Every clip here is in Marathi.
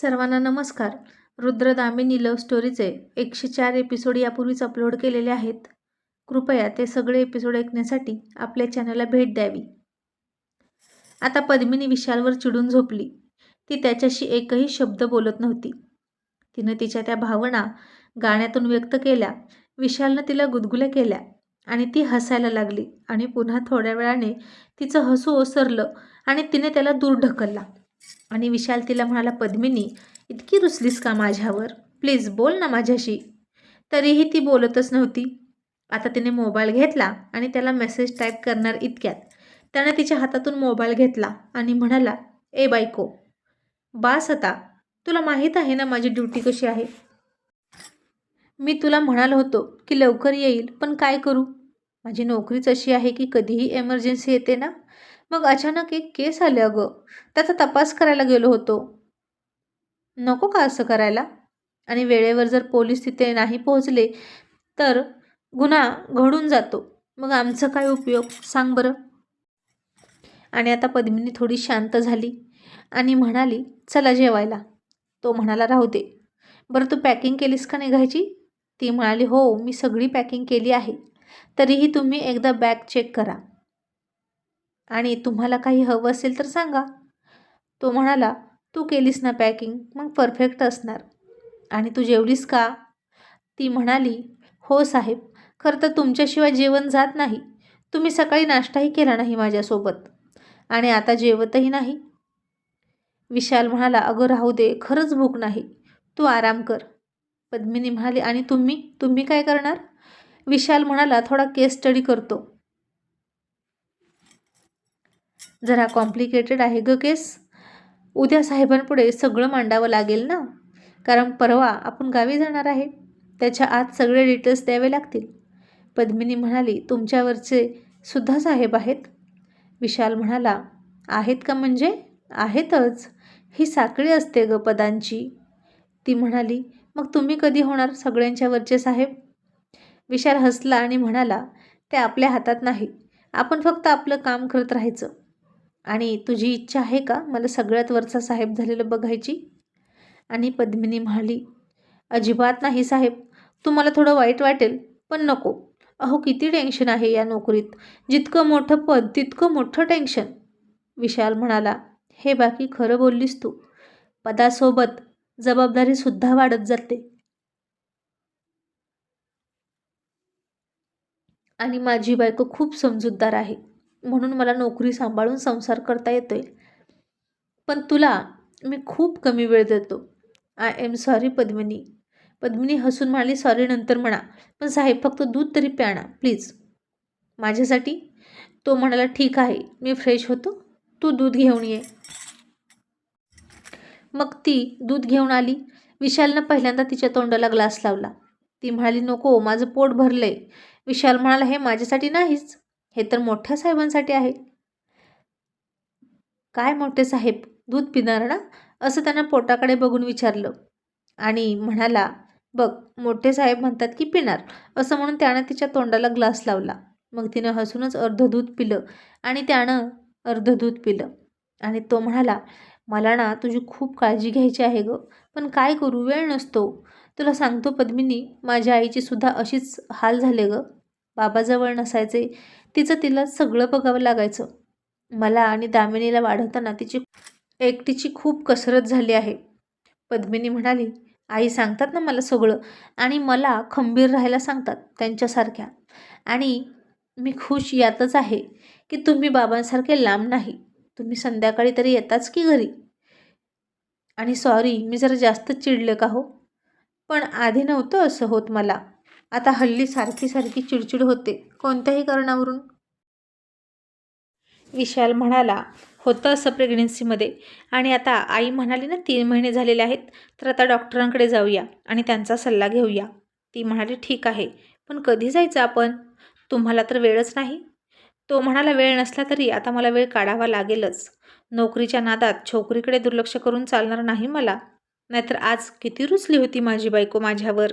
सर्वांना नमस्कार. रुद्रदामिनी लव्ह स्टोरीचे एकशे चार एपिसोड यापूर्वीच अपलोड केलेले आहेत. कृपया ते सगळे एपिसोड ऐकण्यासाठी आपल्या चॅनलला भेट द्यावी. आता पद्मिनी विशालवर चिडून झोपली. ती त्याच्याशी एकही शब्द बोलत नव्हती. तिनं तिच्या त्या भावना गाण्यातून व्यक्त केल्या. विशालनं तिला गुदगुल्या केल्या आणि ती हसायला लागली आणि पुन्हा थोड्या वेळाने तिचं हसू ओसरलं आणि तिने त्याला दूर ढकलला. आणि विशाल तिला म्हणाला पद्मिनी इतकी रुसलीस का माझ्यावर? प्लीज बोल ना माझ्याशी. तरीही ती बोलतच नव्हती. आता तिने मोबाईल घेतला आणि त्याला मेसेज टाईप करणार इतक्यात. त्यानं तिच्या हातातून मोबाईल घेतला आणि म्हणाला ए बायको बास आता. तुला माहीत आहे ना माझी ड्युटी कशी आहे? मी तुला म्हणालो होतो की लवकर येईल पण काय करू? माझी नोकरीच अशी आहे की कधीही एमर्जन्सी येते ना? मग अचानक एक केस आले अगं. त्याचा तपास करायला गेलो होतो. नको का असं करायला? आणि वेळेवर जर पोलीस तिथे नाही पोहोचले तर गुन्हा घडून जातो. मग आमचं काय उपयोग? सांग बरं. आणि आता पद्मिनी थोडी शांत झाली आणि म्हणाली चला जेवायला. तो म्हणाला राहू दे. बरं तू पॅकिंग केलीस का निघायची ती म्हणाली हो मी सगळी पॅकिंग केली आहे. तरीही तुम्ही एकदा बॅग चेक करा. आणि तुम्हाला काही हवं असेल तर सांगा. तो म्हणाला तू केलीस ना पॅकिंग मग परफेक्ट असणार. आणि तू जेवलीस का? ती म्हणाली हो साहेब खरं तर तुमच्याशिवाय जेवण जात नाही. तुम्ही सकाळी नाश्ताही केला नाही माझ्यासोबत. आणि आता जेवतही नाही. विशाल म्हणाला अगं राहू दे खरंच भूक नाही. तू आराम कर. पद्मिनी म्हणाली आणि तुम्ही? तुम्ही काय करणार? विशाल म्हणाला थोडा केस स्टडी करतो. जरा कॉम्प्लिकेटेड आहे ग केस. उद्या साहेबांपुढे सगळं मांडावं लागेल ना? कारण परवा आपण गावी जाणार आहे. त्याच्या आत सगळे डिटेल्स द्यावे लागतील. पद्मिनी म्हणाली तुमच्यावरचे सुद्धा साहेब आहेत? विशाल म्हणाला आहेत का म्हणजे? आहेतच. ही साखळी असते ग पदांची. ती म्हणाली मग तुम्ही कधी होणार सगळ्यांच्यावरचे साहेब? विशाल हसला आणि म्हणाला ते आपल्या हातात नाही. आपण फक्त आपलं काम करत राहायचं. आणि तुझी इच्छा आहे का? मला सगळ्यात वरचा साहेब झालेलं बघायची. आणि पद्मिनी म्हणाली अजिबात नाही साहेब. तुम्हाला थोडं वाईट वाटेल पण नको. अहो किती टेन्शन आहे या नोकरीत. जितकं मोठं पद तितकं मोठं टेन्शन. विशाल म्हणाला हे बाकी खरं बोललीस तू. पदासोबत जबाबदारीसुद्धा वाढत जाते. आणि माझी बायको खूप समजूतदार आहे. म्हणून मला नोकरी सांभाळून संसार करता येतोय. पण तुला मी खूप कमी वेळ देतो. I am sorry Padmini. Padmini हसून म्हणाली सॉरी नंतर म्हणा. पण साहेब फक्त दूध तरी प्याणा प्लीज माझ्यासाठी? तो म्हणाला ठीक आहे मी फ्रेश होतो. तू दूध घेऊन ये. मग ती दूध घेऊन आली. विशालनं पहिल्यांदा तिच्या तोंडाला ग्लास लावला. ती म्हणाली नको माझं पोट भरलंय. विशाल म्हणाला हे माझ्यासाठी नाहीच. हे तर मोठ्या साहेबांसाठी आहे. काय मोठे साहेब? दूध पिणार ना? असं त्यांना पोटाकडे बघून विचारलं. आणि म्हणाला बघ मोठे साहेब म्हणतात की पिणार. असं म्हणून त्यानं तिच्या तोंडाला ग्लास लावला. मग तिनं हसूनच अर्ध दूध पिलं आणि त्यानं अर्ध दूध पिलं. आणि तो म्हणाला मला ना तुझी खूप काळजी घ्यायची आहे गं पण काय करू? वेळ नसतो. तुला सांगतो पद्मिनी माझ्या आईची सुद्धा अशीच हाल झाले गं. बाबाजवळ नसायचे तिचं तिला सगळं बघावं लागायचं. मला आणि दामिनीला वाढवताना तिची एकटीची खूप कसरत झाली आहे. पद्मिनी म्हणाली आई सांगतात ना मला सगळं आणि मला खंबीर राहायला सांगतात त्यांच्यासारख्या. आणि मी खुश यातच आहे की तुम्ही बाबांसारखे लांब नाही. तुम्ही संध्याकाळी तरी येताच की घरी? आणि सॉरी मी जरा जास्त चिडले का हो? पण आधी नव्हतं असं होत मला. आता हल्ली सारखी सारखी चिडचिड होते. कोणत्याही कारणावरून? विशाल म्हणाला होतं असं प्रेग्नन्सीमध्ये. आणि आता आई म्हणाली ना तीन महिने झालेले आहेत तर आता डॉक्टरांकडे जाऊया आणि त्यांचा सल्ला घेऊया. ती म्हणाली ठीक आहे पण कधी जायचं आपण? तुम्हाला तर वेळच नाही. तो म्हणाला वेळ नसला तरी आता मला वेळ काढावा लागेलच. नोकरीच्या नादात छोकरीकडे दुर्लक्ष करून चालणार नाही मला. नाहीतर आज किती रुचली होती माझी बायको माझ्यावर.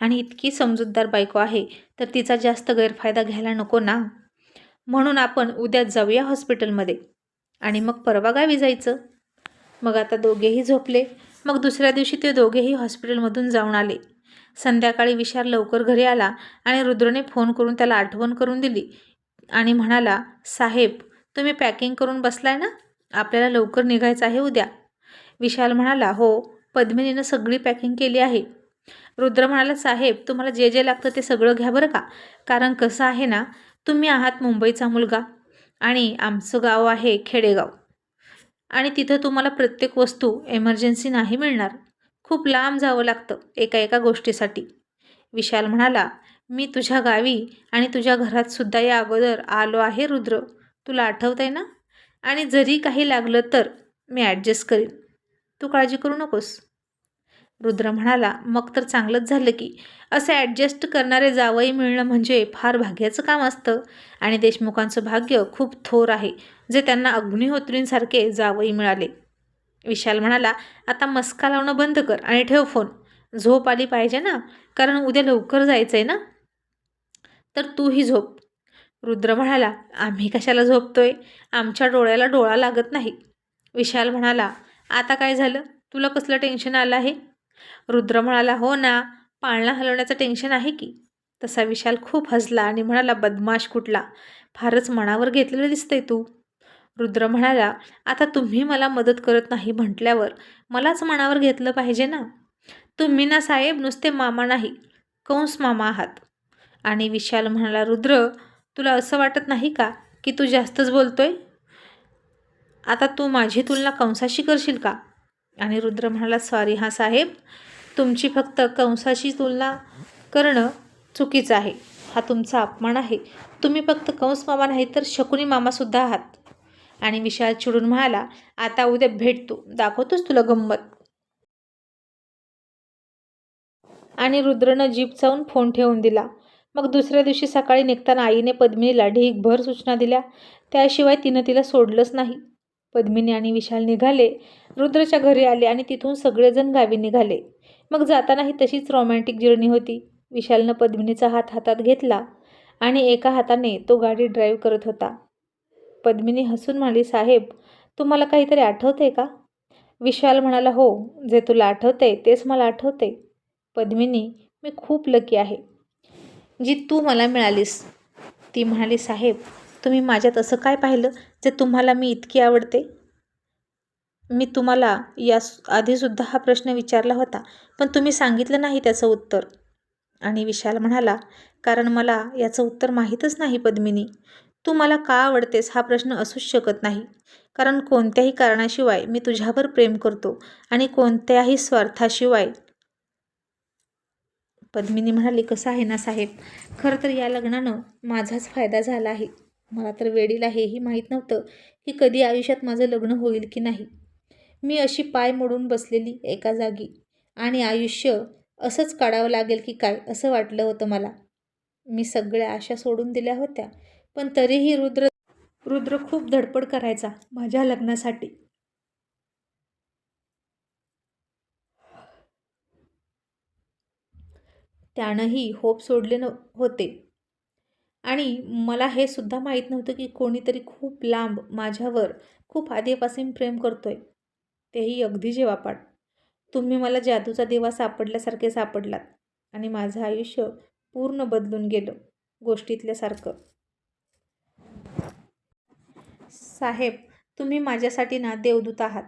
आणि इतकी समजूतदार बायको आहे तर तिचा जास्त गैरफायदा घ्यायला नको ना. म्हणून आपण उद्या जाऊया हॉस्पिटलमध्ये. आणि मग परवा गावी जायचं. मग आता दोघेही झोपले. मग दुसऱ्या दिवशी ते दोघेही हॉस्पिटलमधून जाऊन आले. संध्याकाळी विशाल लवकर घरी आला आणि रुद्रने फोन करून त्याला आठवण करून दिली. आणि म्हणाला साहेब तुम्ही पॅकिंग करून बसलाय ना? आपल्याला लवकर निघायचं आहे उद्या. विशाल म्हणाला हो. पद्मिनीनं सगळी पॅकिंग केली आहे. रुद्र म्हणाला साहेब तुम्हाला जे जे लागतं ते सगळं घ्या बरं का? कारण कसं आहे ना तुम्ही आहात मुंबईचा मुलगा आणि आमचं गाव आहे खेडेगाव. आणि तिथं तुम्हाला प्रत्येक वस्तू एमर्जन्सी नाही मिळणार. खूप लांब जावं लागतं एका एका गोष्टीसाठी. विशाल म्हणाला मी तुझ्या गावी आणि तुझ्या घरातसुद्धा या अगोदर आलो आहे रुद्र. तुला आठवत आहे ना? आणि जरी काही लागलं तर मी ॲडजस्ट करीन. तू काळजी करू नकोस. रुद्र म्हणाला मग तर चांगलंच झालं की. असे ॲडजस्ट करणारे जावई मिळणं म्हणजे फार भाग्याचं काम असतं. आणि देशमुखांचं भाग्य खूप थोर आहे जे त्यांना अग्निहोत्रींसारखे जावई मिळाले. विशाल म्हणाला आता मस्का लावणं बंद कर आणि ठेव फोन. झोप आली पाहिजे ना? कारण उद्या लवकर जायचं आहे ना? तर तूही झोप. रुद्र म्हणाला आम्ही कशाला झोपतोय? आमच्या डोळ्याला डोळा लागत नाही. विशाल म्हणाला आता काय झालं? तुला कसलं टेन्शन आलं आहे? रुद्र म्हणाला हो ना पाळणा हलवण्याचं टेन्शन आहे की? तसा विशाल खूप हसला आणि म्हणाला बदमाश कुठला? फारच मनावर घेतलेलं दिसतंय तू. रुद्र म्हणाला आता तुम्ही मला मदत करत नाही म्हटल्यावर मलाच मनावर घेतलं पाहिजे ना? तुम्ही ना साहेब नुसते मामा नाही कंस मामा आहात. आणि विशाल म्हणाला रुद्र तुला असं वाटत नाही का की तू जास्तच बोलतोय? आता तू माझी तुलना कंसाशी करशील का? आणि रुद्र म्हणाला सॉरी हा साहेब. तुमची फक्त कंसाशी तुलना करणं चुकीचं आहे. हा तुमचा अपमान आहे. तुम्ही फक्त कंस मामा नाही तर शकुनी मामासुद्धा आहात. आणि विशाल चिडून म्हणाला आता उद्या भेटतो दाखवतोच तुला गंमत. आणि रुद्रनं जीप चावून फोन ठेवून दिला. मग दुसऱ्या दिवशी सकाळी निघताना आईने पद्मिनीला ढीकभर सूचना दिल्या. त्याशिवाय तिनं तिला सोडलंच नाही. पद्मिनी आणि विशाल निघाले. रुद्रच्या घरी आले आणि तिथून सगळेजण गावी निघाले. मग जातानाही तशीच रोमॅन्टिक जर्नी होती. विशालनं पद्मिनीचा हात हातात घेतला आणि एका हाताने तो गाडी ड्राईव्ह करत होता. पद्मिनी हसून म्हणाली साहेब तुम्हाला काहीतरी आठवते का? विशाल म्हणाला हो जे तुला आठवते तेच मला आठवते पद्मिनी मी खूप लकी आहे. जी तू मला मिळालीस ती म्हणाली साहेब तुम्ही माझ्यात असं काय पाहिलं? जे तुम्हाला मी इतकी आवडते? मी तुम्हाला या आधीसुद्धा हा प्रश्न विचारला होता पण तुम्ही सांगितलं नाही त्याचं उत्तर. आणि विशाल म्हणाला कारण मला याचं उत्तर माहीतच नाही पद्मिनी. तू मला का आवडतेस हा प्रश्न असूच शकत नाही. कारण कोणत्याही कारणाशिवाय मी तुझ्यावर प्रेम करतो आणि कोणत्याही स्वार्थाशिवाय पद्मिनी म्हणाली कसं आहे ना साहेब? खरं तर या लग्नानं माझाच फायदा झाला आहे. मला तर वेडीला हेही माहीत नव्हतं की कधी आयुष्यात माझं लग्न होईल की नाही. मी अशी पाय मोडून बसलेली एका जागी. आणि आयुष्य असंच काढावं लागेल की काय असं वाटलं होतं मला. मी सगळ्या आशा सोडून दिल्या होत्या पण तरीही रुद्र रुद्र खूप धडपड करायचा माझ्या लग्नासाठी. त्यानंही होप सोडले न होते. आणि मला हे सुद्धा माहीत नव्हतं की कोणीतरी खूप लांब माझ्यावर खूप आधीपासून प्रेम करतोय. तेही अगदी जेवापाड. तुम्ही मला जादूचा देवा सापडल्यासारखे सापडलात आणि माझं आयुष्य पूर्ण बदलून गेलं गोष्टीतल्यासारखं साहेब तुम्ही माझ्यासाठी ना देवदूत आहात.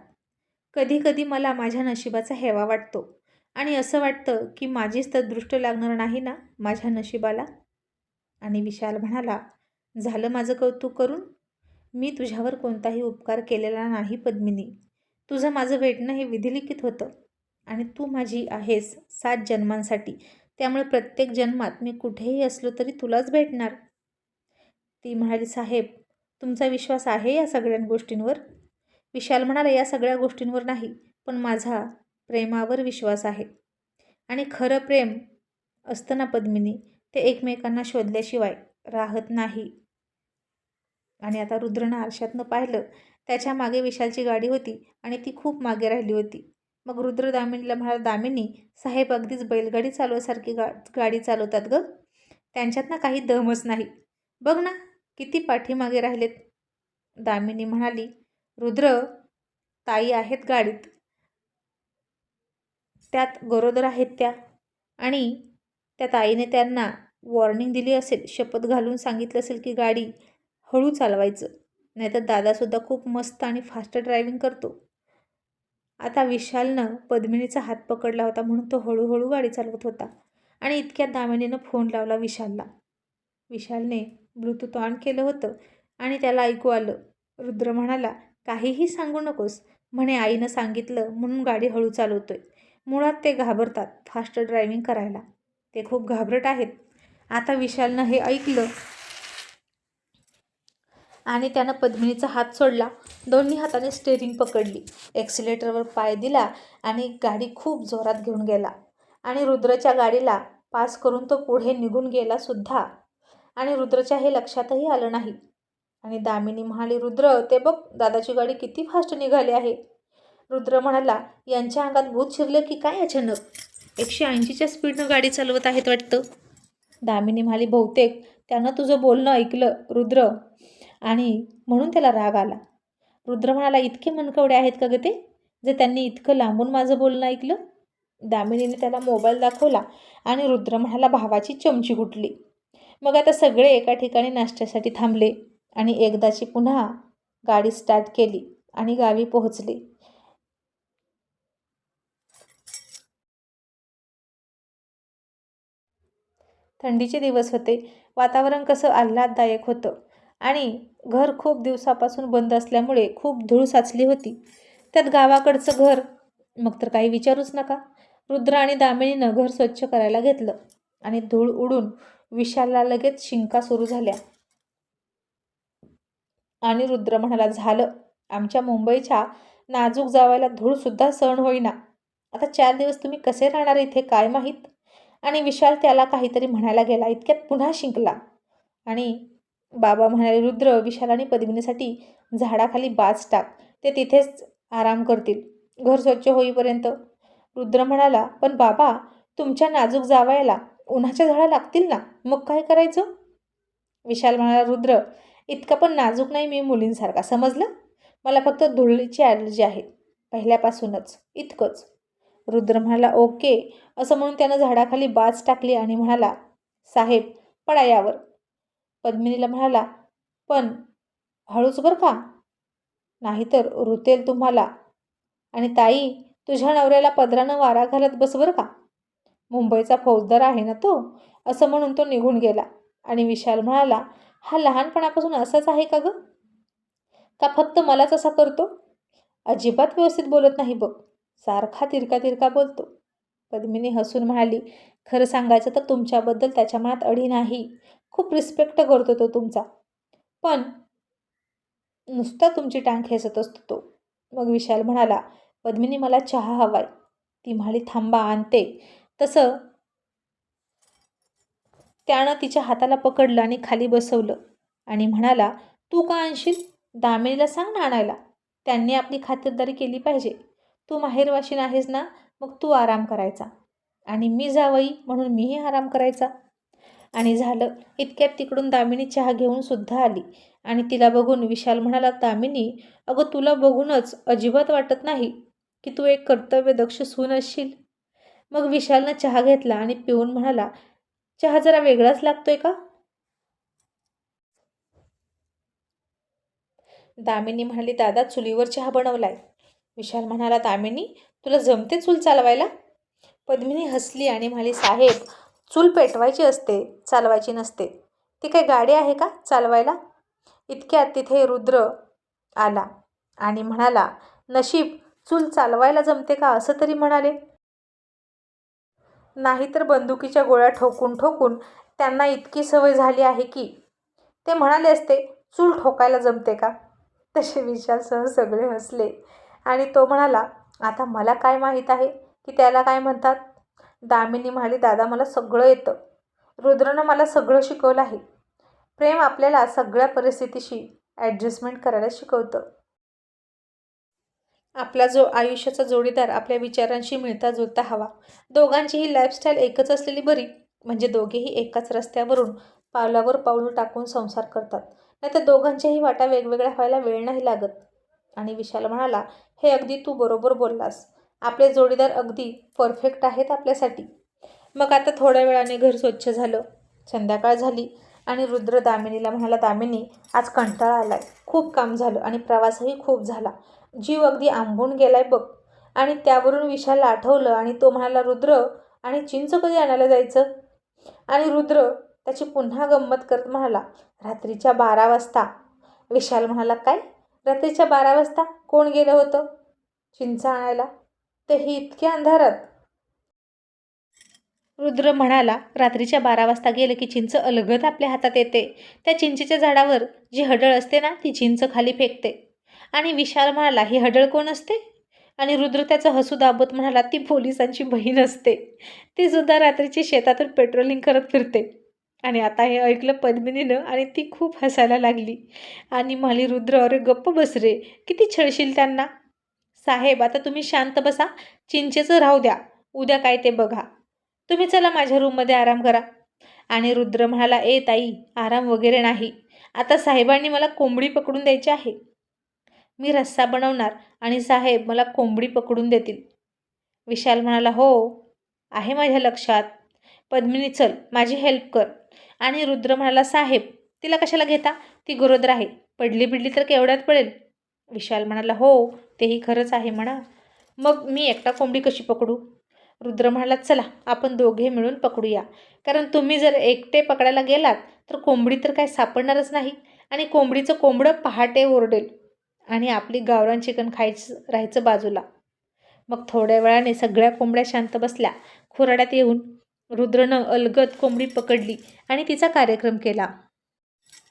कधी कधी मला माझ्या नशिबाचा हेवा वाटतो आणि असं वाटतं की माझीच तर दृष्ट लागणार नाही ना माझ्या नशिबाला? आणि विशाल म्हणाला झालं माझं कौतुक करून? मी तुझ्यावर कोणताही उपकार केलेला नाही पद्मिनी. तुझं माझं भेटणं हे विधिलिखित होतं. आणि तू माझी आहेस सात जन्मांसाठी. त्यामुळे प्रत्येक जन्मात मी कुठेही असलो तरी तुलाच भेटणार. ती म्हणाली साहेब तुमचा विश्वास आहे या सगळ्या गोष्टींवर? विशाल म्हणाला या सगळ्या गोष्टींवर नाही पण माझा प्रेमावर विश्वास आहे. आणि खरं प्रेम असतं ना पद्मिनी ते एकमेकांना शोधल्याशिवाय राहत नाही. आणि आता रुद्रनं आरशातनं पाहिलं त्याच्यामागे विशालची गाडी होती आणि ती खूप मागे राहिली होती. मग रुद्र दामिनीला म्हणाला दामिनी साहेब अगदीच बैलगाडी चालवासारखी गा गाडी चालवतात ग. त्यांच्यात ना काही दमच नाही. बघ ना किती पाठीमागे राहिलेत. दामिनी म्हणाली रुद्र ताई आहेत गाडीत. त्यात गरोदर आहेत त्या. आणि त्यात आईने त्यांना वॉर्निंग दिली असेल शपथ घालून सांगितलं असेल की गाडी हळू चालवायचं नाहीतर दादासुद्धा खूप मस्त आणि फास्ट ड्रायव्हिंग करतो. आता विशालनं पद्मिनीचा हात पकडला होता म्हणून तो हळूहळू गाडी चालवत होता आणि इतक्या दामिनीनं फोन लावला विशालला. विशालने ब्लूटूथ ऑन केलं होतं आणि त्याला ऐकू आलं. रुद्र म्हणाला काहीही सांगू नकोस म्हणे आईनं सांगितलं म्हणून गाडी हळू चालवतोय. मुळात ते घाबरतात फास्ट ड्रायव्हिंग करायला. ते खूप घाबरट आहेत. आता विशालनं हे ऐकलं आणि त्यानं पद्मिनीचा हात सोडला. दोन्ही हाताने स्टेरिंग पकडली. एक्सिलेटरवर पाय दिला आणि गाडी खूप जोरात घेऊन गेला. आणि रुद्रच्या गाडीला पास करून तो पुढे निघून गेला सुद्धा. आणि रुद्रच्या हे लक्षातही आलं नाही. आणि दामिनी म्हणाली रुद्र ते बघ दादाची गाडी किती फास्ट निघाली आहे. रुद्र म्हणाला यांच्या अंगात भूत शिरलं की काय अचानक? एकशे ऐंशीच्या स्पीडनं गाडी चालवत आहेत वाटतं. दामिनी म्हणाली बहुतेक त्यानं तुझं बोलणं ऐकलं रुद्र. आणि म्हणून त्याला राग आला. रुद्र म्हणाला इतके मनकवडे आहेत का ग ते? जे त्यांनी इतकं लांबून माझं बोलणं ऐकलं? दामिनीने त्याला मोबाईल दाखवला आणि रुद्र म्हणाला भावाची चमची गुटली मग आता सगळे एका ठिकाणी नाश्त्यासाठी थांबले आणि एकदाची पुन्हा गाडी स्टार्ट केली आणि गावी पोहोचली. थंडीचे दिवस होते. वातावरण कसं आल्हाददायक होतं. आणि घर खूप दिवसापासून बंद असल्यामुळे खूप धूळ साचली होती. त्यात गावाकडचं घर मग तर काही विचारूच नका. रुद्र आणि दामिनीनं घर स्वच्छ करायला घेतलं आणि धूळ उडून विशालला लगेच शिंका सुरू झाल्या. आणि रुद्र म्हणाला झालं. आमच्या मुंबईच्या नाजूक जावायला धूळसुद्धा सहन होईना. आता चार दिवस तुम्ही कसे राहणार इथे काय माहीत? आणि विशाल त्याला काहीतरी म्हणायला गेला इतक्यात पुन्हा शिंकला. आणि बाबा म्हणाले रुद्र विशाल आणि पद्मिनीसाठी झाडाखाली बाज टाक ते तिथेच आराम करतील. घर स्वच्छ होईपर्यंत. रुद्र म्हणाला पण बाबा तुमच्या नाजूक जावायला उन्हाच्या झाडा लागतील ना? मग काय करायचं? विशाल म्हणाला रुद्र इतका पण नाजूक नाही मी मुलींसारखा समजलं? मला फक्त धुळीची ॲलर्जी आहे पहिल्यापासूनच इतकंच. रुद्र म्हणाला ओके. असं म्हणून त्यानं झाडाखाली बाज टाकली आणि म्हणाला साहेब पडा यावर. पद्मिनीला म्हणाला पण हळूच बरं का? नाहीतर रुतेल तुम्हाला. आणि ताई तुझ्या नवऱ्याला पदरानं वारा घालत बस बरं का? मुंबईचा फौजदार आहे ना तो? असं म्हणून तो निघून गेला आणि विशाल म्हणाला हा लहानपणापासून असाच आहे का गं? का फक्त मलाच असा करतो? अजिबात व्यवस्थित बोलत नाही बघ. सारखा तिरका तिरका बोलतो. पद्मिनी हसून म्हणाली खरं सांगायचं तर तुमच्याबद्दल त्याच्या मनात अडी नाही. खूप रिस्पेक्ट करतो तो तुमचा. पण नुसता तुमची टांग खेचत असतो तो. मग विशाल म्हणाला पद्मिनी मला चहा हवाय. ती म्हणाली थांबा आणते. तसं त्यानं तिच्या हाताला पकडलं आणि खाली बसवलं आणि म्हणाला तू का आणशील? दामिनीला सांग ना आणायला. त्यांनी आपली खातिरदारी केली पाहिजे. तू माहेरवाशीन आहेस ना मग तू आराम करायचा. आणि मी जावई म्हणून मीही आराम करायचा. आणि झालं इतक्यात तिकडून दामिनी चहा घेऊन सुद्धा आली. आणि तिला बघून विशाल म्हणाला दामिनी अगं तुला बघूनच अजिबात वाटत नाही की तू एक कर्तव्यदक्ष सून असशील? मग विशालनं चहा घेतला आणि पिऊन म्हणाला चहा जरा वेगळाच लागतोय का? दामिनी म्हणाली दादा चुलीवर चहा बनवलाय. विशाल म्हणाला दामिनी तुला जमते चूल चालवायला? पद्मिनी हसली आणि म्हणाली साहेब चूल पेटवायची असते चालवायची नसते. ती काही गाडी आहे का चालवायला? इतक्यात तिथे रुद्र आला आणि म्हणाला नशीब चूल चालवायला जमते का असं तरी म्हणाले? नाहीतर बंदुकीच्या गोळ्या ठोकून ठोकून त्यांना इतकी सवय झाली आहे की ते म्हणाले असते चूल ठोकायला जमते का? तसे विशालसह सगळे हसले. आणि तो म्हणाला आता मला काय माहीत आहे की त्याला काय म्हणतात? दामिनी म्हणाली दादा मला सगळं येतं. रुद्रनं मला सगळं शिकवलं आहे. प्रेम आपल्याला सगळ्या परिस्थितीशी ॲडजस्टमेंट करायला शिकवतं. आपला जो आयुष्याचा जोडीदार आपल्या विचारांशी मिळता जुळता हवा. दोघांचीही लाईफस्टाईल एकच असलेली बरी. म्हणजे दोघेही एकाच रस्त्यावरून पावलावर पाऊल टाकून संसार करतात. नाहीतर दोघांच्याही वाटा वेगवेगळ्या व्हायला वेळ नाही लागत. आणि विशाल म्हणाला हे अगदी तू बरोबर बोललास. आपले जोडीदार अगदी परफेक्ट आहेत आपल्यासाठी. मग आता थोड्या वेळाने घर स्वच्छ झालं. संध्याकाळ झाली आणि रुद्र दामिनीला म्हणाला दामिनी आज कंटाळा आलाय. खूप काम झालं आणि प्रवासही खूप झाला. जीव अगदी आंबून गेलाय बघ. आणि त्यावरून विशालला आठवलं आणि तो म्हणाला रुद्र आणि चिंच कधी आणायला जायचं? आणि रुद्र त्याची पुन्हा गंमत करत म्हणाला रात्रीच्या बारा वाजता. विशाल म्हणाला काय? रात्रीच्या बारा वाजता कोण गेलं होतं? चिंच आणायला. तेही इतक्या अंधारात. रुद्र म्हणाला रात्रीच्या बारा वाजता गेलं की चिंच अलगद आपल्या हातात येते. त्या चिंचेच्या झाडावर जी हडळ असते ना ती चिंच खाली फेकते. आणि विशाल म्हणाला ही हडळ कोण असते? आणि रुद्र त्याचं हसू दाबत म्हणाला ती पोलिसांची बहीण असते. ती सुद्धा रात्रीची शेतातून पेट्रोलिंग करत फिरते. आणि आता हे ऐकलं पद्मिनीनं आणि ती खूप हसायला लागली. आणि म्हणाली रुद्र अरे गप्प बस रे किती छळशील त्यांना? साहेब आता तुम्ही शांत बसा चिंचेचं राहू द्या उद्या काय ते बघा. तुम्ही चला माझ्या रूममध्ये आराम करा. आणि रुद्र म्हणाला ए ताई आराम वगैरे नाही. आता साहेबांनी मला कोंबडी पकडून द्यायची आहे. मी रस्सा बनवणार आणि साहेब मला कोंबडी पकडून देतील. विशाल म्हणाला हो आहे माझ्या लक्षात. पद्मिनी चल माझी हेल्प कर. आणि रुद्र म्हणाला साहेब तिला कशाला घेता? ती गरोदर आहे. पडली बिडली तर केवढ्यात पडेल? विशाल म्हणाला हो तेही खरंच आहे म्हणा. मग मी एकटा कोंबडी कशी पकडू? रुद्र म्हणाला चला आपण दोघे मिळून पकडूया. कारण तुम्ही जर एकटे पकडायला गेलात तर कोंबडी तर काय सापडणारच नाही. आणि कोंबडीचं कोंबडं पहाटे ओरडेल आणि आपली गावरान चिकन खायचं राहायचं बाजूला. मग थोड्या वेळाने सगळ्या कोंबड्या शांत बसल्या. खुराड्यात येऊन रुद्रनं अलगद कोंबडी पकडली आणि तिचा कार्यक्रम केला.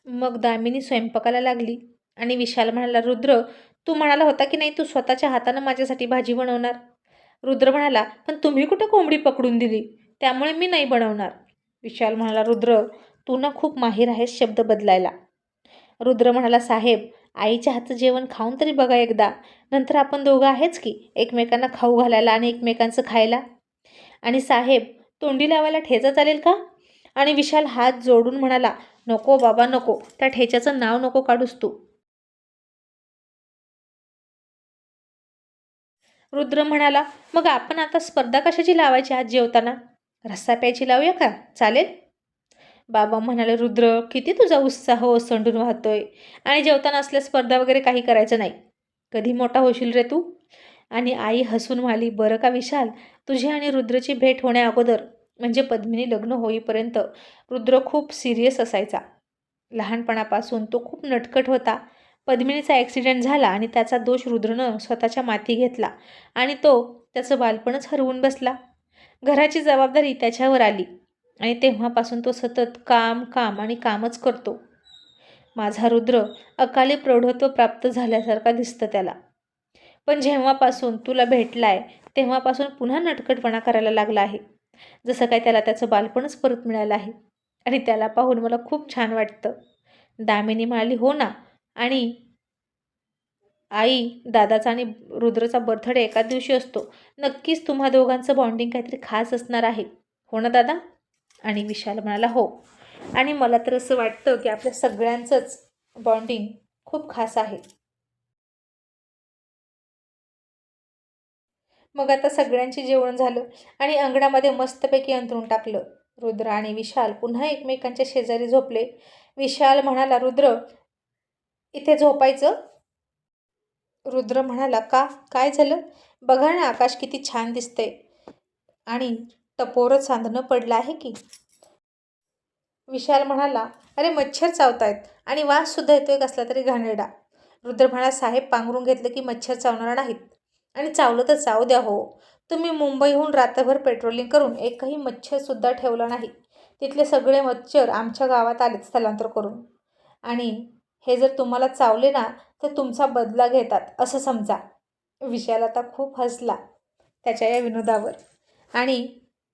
मग दामिनी स्वयंपाकाला लागली आणि विशाल म्हणाला रुद्र तू म्हणाला होता की नाही तू स्वतःच्या हातानं माझ्यासाठी भाजी बनवणार? रुद्र म्हणाला पण तुम्ही कुठं कोंबडी पकडून दिली? त्यामुळे मी नाही बनवणार. विशाल म्हणाला रुद्र तू ना खूप माहीर आहेस शब्द बदलायला. रुद्र म्हणाला साहेब आईच्या हातचं जेवण खाऊन तरी बघा एकदा. नंतर आपण दोघं आहेच की एकमेकांना खाऊ घालायला आणि एकमेकांचं खायला. आणि साहेब तोंडी लावायला ठेचा चालेल का? आणि विशाल हात जोडून म्हणाला नको बाबा नको. त्या ठेच्याचं नाव नको काढूस तू. रुद्र म्हणाला मग आपण आता स्पर्धा कशाची लावायची आज जेवताना? रस्सा प्यायची लावूया का? चालेल? बाबा म्हणाले रुद्र किती तुझा उत्साह ओसंडून वाहतोय. आणि जेवताना असल्या स्पर्धा वगैरे काही करायचं नाही. कधी मोठा होशील रे तू? आणि आई हसून म्हणाली बरं का विशाल तुझी आणि रुद्रची भेट होण्या अगोदर म्हणजे पद्मिनी लग्न होईपर्यंत रुद्र खूप सिरियस असायचा. लहानपणापासून तो खूप नटकट होता. पद्मिनीचा ॲक्सिडेंट झाला आणि त्याचा दोष रुद्रनं स्वतःच्या माती घेतला आणि तो त्याचं बालपणच हरवून बसला. घराची जबाबदारी त्याच्यावर आली आणि तेव्हापासून तो सतत काम काम आणि कामच करतो. माझा रुद्र अकाली प्रौढत्व प्राप्त झाल्यासारखा दिसतं त्याला. पण जेव्हापासून तुला भेटलाय तेव्हापासून पुन्हा नटकटपणा करायला लागला आहे. जसं काय त्याला त्याचं बालपणच परत मिळालं आहे. आणि त्याला पाहून मला खूप छान वाटतं. दामिनी म्हणाली हो ना. आणि आई दादाचा आणि रुद्रचा बर्थडे एका दिवशी असतो. नक्कीच तुम्हा दोघांचं बॉन्डिंग काहीतरी खास असणार आहे. हो ना दादा? आणि विशाल म्हणाला हो. आणि मला तर असं वाटतं की आपल्या सगळ्यांचंच बॉन्डिंग खूप खास आहे. मग आता सगळ्यांचे जेवण झालं आणि अंगणामध्ये मस्तपैकी अंतरून टाकलं. रुद्र आणि विशाल पुन्हा एकमेकांच्या शेजारी झोपले. विशाल म्हणाला रुद्र इथे झोपायचं? रुद्र म्हणाला का? काय झालं? बघा ना आकाश किती छान दिसतंय. आणि टपोरं चांदणं पडलं आहे की? विशाल म्हणाला अरे मच्छर चावतायत आणि वाससुद्धा येतोय कसला तरी घाणेरडा. रुद्र म्हणाला साहेब पांघरून घेतलं की मच्छर चावणार नाहीत. आणि चावलं तर चावू द्या हो. तुम्ही मुंबईहून रात्रभर पेट्रोलिंग करून एकही मच्छरसुद्धा ठेवला नाही. तिथले सगळे मच्छर आमच्या गावात आलेत स्थलांतर करून. आणि हे जर तुम्हाला चावले ना तर तुमचा बदला घेतात असं समजा. विशाल आता खूप हसला त्याच्या या विनोदावर. आणि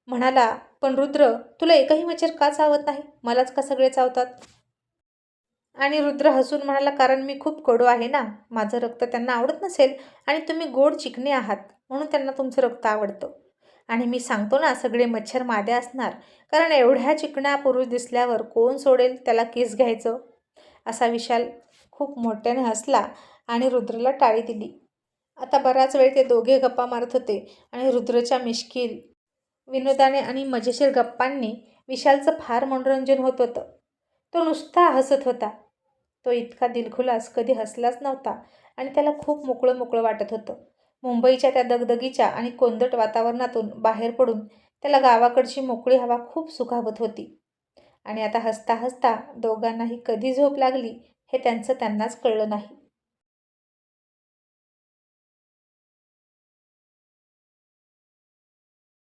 म्हणाला पण रुद्र तुला एकही मच्छर का चावत नाही? मलाच का सगळे चावतात? आणि रुद्र हसून म्हणाला कारण मी खूप कडू आहे ना? माझं रक्त त्यांना आवडत नसेल आणि तुम्ही गोड चिकणे आहात म्हणून त्यांना तुमचं रक्त आवडतं. आणि मी सांगतो ना सगळे मच्छर मादे असणार. कारण एवढ्या चिकण्या पुरुष दिसल्यावर कोण सोडेल त्याला केस घ्यायचं? असा विशाल खूप मोठ्याने हसला आणि रुद्रला टाळी दिली. आता बराच वेळ ते दोघे गप्पा मारत होते आणि रुद्रच्या मिश्किल विनोदाने आणि मजेशीर गप्पांनी विशालचं फार मनोरंजन होत होतं. तो नुसता हसत होता. तो इतका दिलखुलास कधी हसलाच नव्हता आणि त्याला खूप मोकळं मोकळं वाटत होतं. मुंबईच्या त्या दगदगीच्या आणि कोंदट वातावरणातून बाहेर पडून त्याला गावाकडची मोकळी हवा खूप सुखावत होती. आणि आता हसता हसता दोघांनाही कधी झोप लागली हे त्यांचं त्यांनाच कळलं नाही.